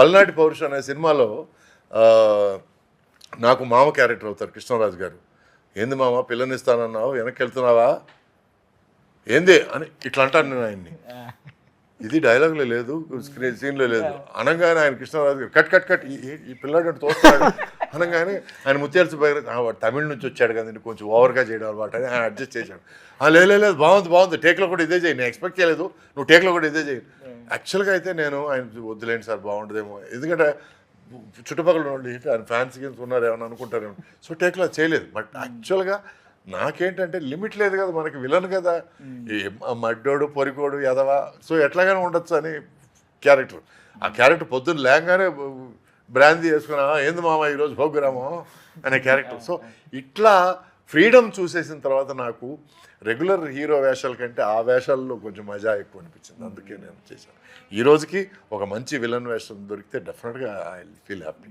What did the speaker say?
పల్నాటి పౌరుషం అనే సినిమాలో నాకు మామ క్యారెక్టర్ అవుతారు కృష్ణరాజు గారు. ఏంది మామ పిల్లనిస్తానన్నావు వెనక్కి వెళ్తున్నావా ఏంది? అని ఇట్లా అంటాను నేను ఆయన్ని. ఇది డైలాగ్లో లేదు స్క్రీన్ సీన్లో లేదు. అనగానే ఆయన కృష్ణరాజు గారు కట్ కట్ కట్ ఈ- ఈ- పిల్లాడు తోస్తాడు అనగానే ఆయన ముత్యాల్సి వాడు తమిళ నుంచి వచ్చాడు కదండి కొంచెం ఓవర్గా చేయడం అనమాట అని ఆయన అడ్జస్ట్ చేశాడు. "ఆ, లేదు బాగుంది బాగుంది టేక్లో కూడా ఇదే చేయి నేను ఎక్స్పెక్ట్ చేయలేదు నువ్వు టేక్లో కూడా ఇదే చేయి. యాక్చువల్గా అయితే నేను ఆయన వద్దులేండి సార్ బాగుంటుందేమో ఎందుకంటే చుట్టుపక్కల ఏంటి ఆయన ఫ్యాన్స్ గిన్స్ ఉన్నారు ఏమని అనుకుంటారేమో సో టేక్లో చేయలేదు. బట్ యాక్చువల్గా నాకేంటంటే లిమిట్ లేదు కదా మనకి విలన్ కదా. ఈ మడ్డోడు పొరికోడు ఎదవా సో ఎట్లాగానే ఉండొచ్చు అని క్యారెక్టర్. ఆ క్యారెక్టర్ పొద్దున్న లేగానే బ్రాందీ వేసుకున్నా ఏంది మామ ఈరోజు భోగ్రామో అనే క్యారెక్టర్. సో ఇట్లా ఫ్రీడమ్ చూసేసిన తర్వాత నాకు రెగ్యులర్ హీరో వేషాల కంటే ఆ వేషాల్లో కొంచెం మజా ఎక్కువ అనిపించింది. అందుకే నేను చేశాను. ఈ రోజుకి ఒక మంచి విలన్ వేషం దొరికితే డెఫినెట్గా ఐ ఫీల్ హ్యాపీ.